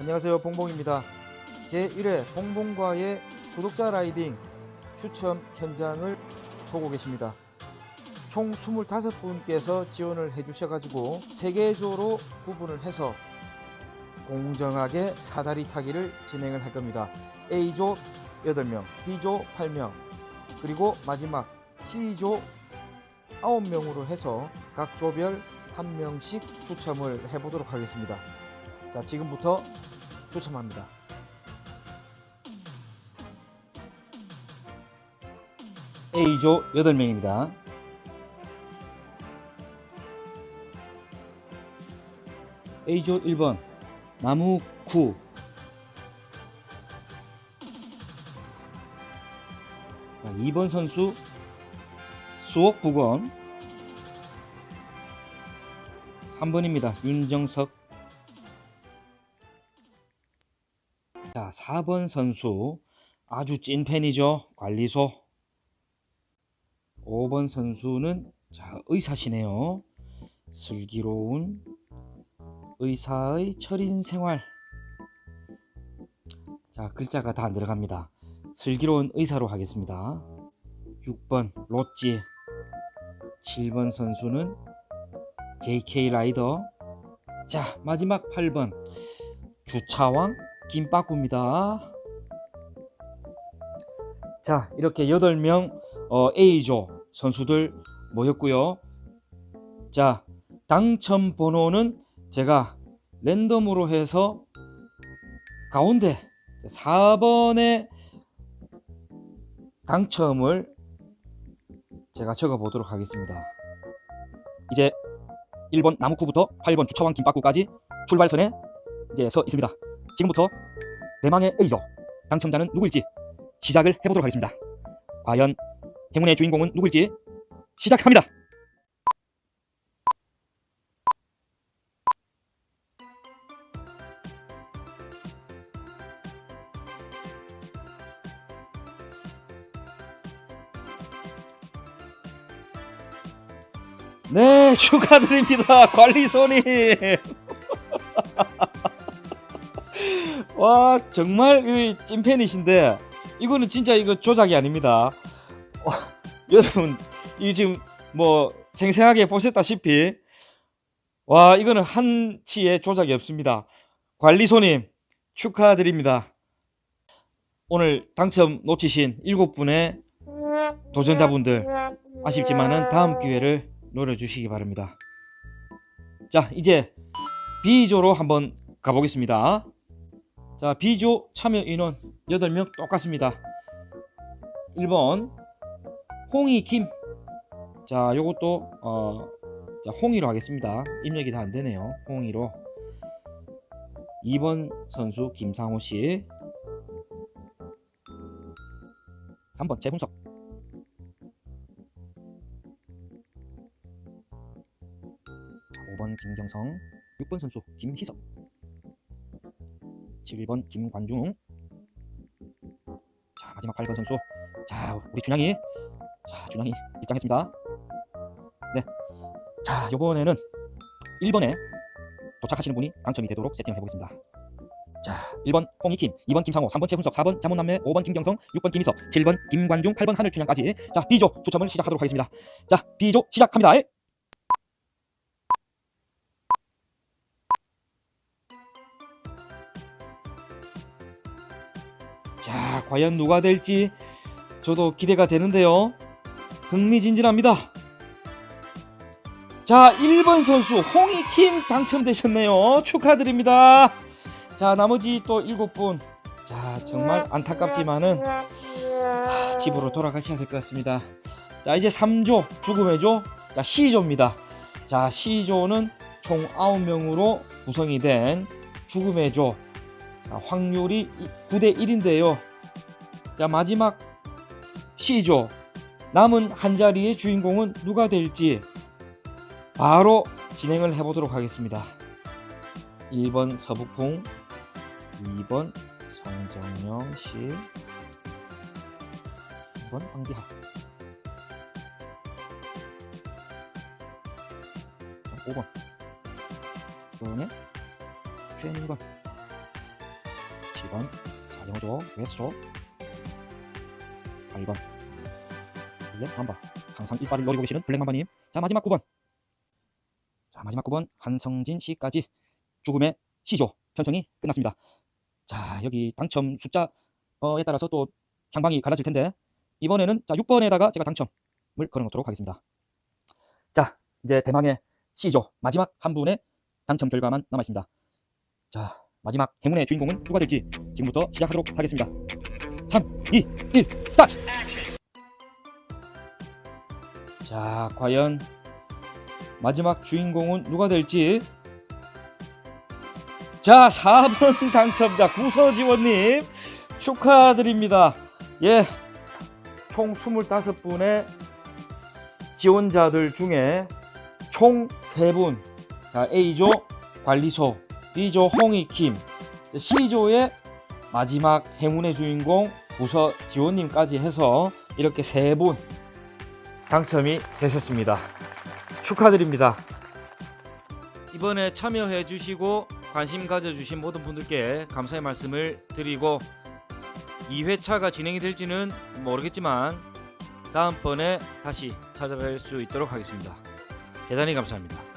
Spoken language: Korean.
안녕하세요 봉봉입니다. 제1회 봉봉과의 구독자 라이딩 추첨 현장을 보고 계십니다. 총 25분께서 지원을 해주셔가지고 3개조로 구분을 해서 공정하게 사다리 타기를 진행을 할 겁니다. A조 8명, B조 8명 그리고 마지막 C조 9명으로 해서 각 조별 한 명씩 추첨을 해보도록 하겠습니다. 자 지금부터 추첨합니다. A조 8명입니다. A조 1번 나무쿠 자, 2번 선수 수옥북원 3번입니다. 윤정석 자, 4번 선수 아주 찐팬이죠. 관리소. 5번 선수는 자, 의사시네요. 슬기로운 의사의 철인 생활. 자, 글자가 다 안 들어갑니다. 슬기로운 의사로 하겠습니다. 6번 로찌. 7번 선수는 JK 라이더. 자, 마지막 8번 주차왕 김빠꾸입니다. 자, 이렇게 8명 어, A조 선수들 모였고요. 자, 당첨 번호는 제가 랜덤으로 해서 가운데 4번의 당첨을 제가 적어 보도록 하겠습니다. 이제 1번 나무쿠부터 8번 주차왕 김빠꾸까지 출발선에 이제 서 있습니다. 지금부터 대망의 A조 당첨자는 누구일지 시작을 해보도록 하겠습니다. 과연 행운의 주인공은 누구일지 시작합니다. 네, 축하드립니다. 관리손님. 와 정말 이 찐팬이신데 이거는 진짜 이거 조작이 아닙니다. 와, 여러분 이 지금 뭐 생생하게 보셨다시피 와 이거는 한치의 조작이 없습니다. 관리소님 축하드립니다. 오늘 당첨 놓치신 일곱 분의 도전자분들 아쉽지만은 다음 기회를 노려주시기 바랍니다. 자 이제 B조로 한번 가보겠습니다. 자, B조 참여 인원 8명 똑같습니다. 1번 홍이 김. 자, 요것도 어 자, 홍이로 하겠습니다. 입력이 다 안 되네요. 홍이로. 2번 선수 김상호 씨. 3번 재분석. 5번 김경성, 6번 선수 김희석. 7번 김관중. 자 마지막 8번 선수. 자 우리 준양이. 자 준양이 입장했습니다. 네자 요번에는 1번에 도착하시는 분이 당첨이 되도록 세팅을 해보겠습니다. 자 1번 홍익김 2번 김상호 3번 최훈석 4번 자문남매 5번 김경성 6번 김희석 7번 김관중 8번 하늘춘향까지. 자 B조 추첨을 시작하도록 하겠습니다. 자 B조 시작합니다 과연 누가 될지 저도 기대가 되는데요. 흥미진진합니다. 자, 1번 선수 홍이킴 당첨되셨네요. 축하드립니다. 자, 나머지 또 7분. 자, 정말 안타깝지만은 아, 집으로 돌아가셔야 될 것 같습니다. 자, 이제 3조 죽음의 조. 자, C조입니다. 자, C조는 총 9명으로 구성이 된 죽음의 조. 자, 확률이 9대 1인데요. 자, 마지막 C조. 남은 한 자리의 주인공은 누가 될지 바로 진행을 해보도록 하겠습니다. 1번 서북풍, 2번 성정영 씨, 2번 황기학, 5번, 이번에 최민건, 7번 자 영어죠 웨스 죠 8번 블랙 mam바 항상 일발을 노리고 계시는 블랙 mam바님. 자 마지막 9번. 자 마지막 9번. 한성진 씨까지 죽음의 시조 편성이 끝났습니다. 자 여기 당첨 숫자에 따라서 또 향방이 갈라질 텐데 이번에는 자 6번에다가 제가 당첨을 걸어놓도록 하겠습니다. 자 이제 대망의 C조 마지막 한 분의 당첨 결과만 남아 있습니다. 자 마지막 행운의 주인공은 누가 될지 지금부터 시작하도록 하겠습니다. 3, 2, 1, 스타트! 자 과연 마지막 주인공은 누가 될지 자 4번 당첨자 구서지원님 축하드립니다. 예, 총 25분의 지원자들 중에 총 3분 자 A조 관리소 B조 홍익킴 C조의 마지막 행운의 주인공 부서 지원님까지 해서 이렇게 3분 당첨이 되셨습니다 축하드립니다 이번에 참여해 주시고 관심 가져주신 모든 분들께 감사의 말씀을 드리고 2회차가 진행이 될지는 모르겠지만 다음번에 다시 찾아뵐 수 있도록 하겠습니다. 대단히 감사합니다.